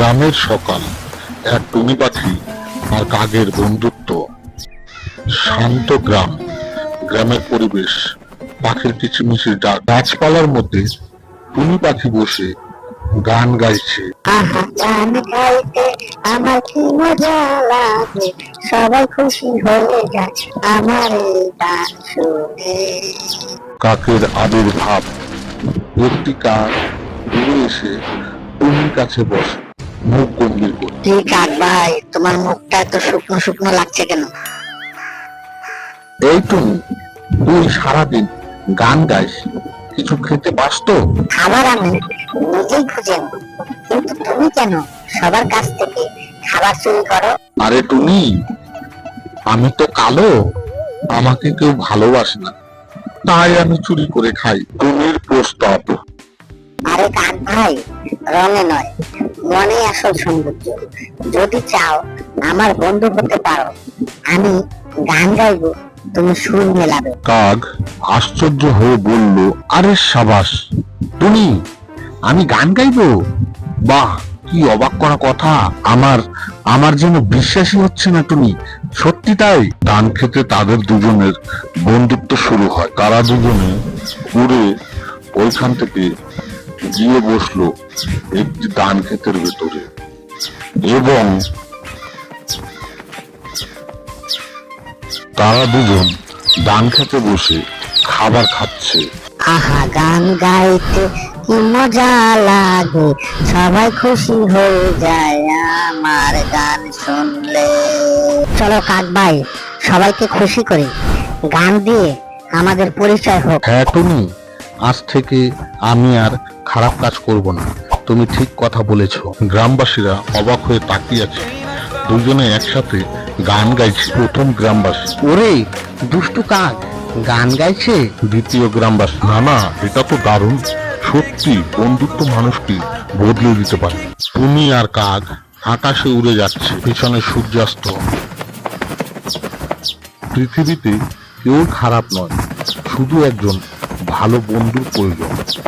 গ্রামের সকাল এক টুনি পাখি আর কাকের বন্ধুত্ব। শান্ত গ্রাম গ্রামের পরিবেশ পাখির কিচিমিচির ডাক। গাছপালার মধ্যে টুনি পাখি বসে গান গাইছে। গান গাইতে আমার কি মজা লাগে? সবাই খুশি হয়ে যায় আমার এই গান শুনে। কাকের আবির্ভাব। একটি কাক দূরে এসে টুনির কাছে বসে। মুখ গম্ভীর করে। কি কাক ভাই তোমার মুখটা এত শুকনো শুকনো লাগছে কেন? এই টুনি তুই সারাদিন গান গাইস কিছু খেতে পাস তো? খাবার আমি নিজেই খুঁজে নেব। কিন্তু তুমি কেন সবার কাছ থেকে খাবার চুরি করো? আরে টুনি আমি তো কালো আমাকে কেউ ভালোবাসে না। তাই আমি চুরি করে খাই। টুনির প্রস্তাব। আরে কাক ভাই রঙে নয়। মনে আসল সৌন্দর্য যদি চাও আমার বন্ধু হতে পারো, আমি গান গাইবো, তুমি সুর মেলাবে। কাক আশ্চর্য হয়ে বলল, আরে সাবাস টুনি আমি গান গাইবো? বাহ, কি অবাক করা কথা। আমার আমার যেন বিশ্বাসই হচ্ছে না তুমি। সত্যি তাই? ধান খেতে তাদের দুজনের বন্ধুত্ব শুরু হয়। তারা দুজনে উড়ে ওইখান থেকে গিয়ে বসল একটি ধান ক্ষেতের ভেতরে। এবং তারা দুজন ধান খেতে বসে খাবার খাচ্ছে। আহা গান গাইতে কি মজা লাগে? সবাই খুশি হয়ে যায় আমার গান শুনলে। চলো কাক ভাই সবাইকে খুশি করি। গান দিয়ে আমাদের পরিচয় হোক। হ্যাঁ টুনি আজ থেকে আমি আর খারাপ কাজ করব না। তুমি ঠিক কথা বলেছ। গ্রামবাসীরা অবাক হয়ে তাকিয়ে আছে। দুজনে একসাথে গান গাইছে। প্রথম গ্রামবাসী। ওরে দুষ্টু কাক গান গাইছে? দ্বিতীয় গ্রামবাসী। না না এটা তো দারুণ। সত্যি বন্ধুত্ব মানুষকে বদলে দিতে পারে। তুমি আর কাক আকাশে উড়ে যাচ্ছে পিছনে সূর্যাস্ত। পৃথিবীতে কেউ খারাপ নয় শুধু একজন ভালো বন্ধুর প্রয়োজন।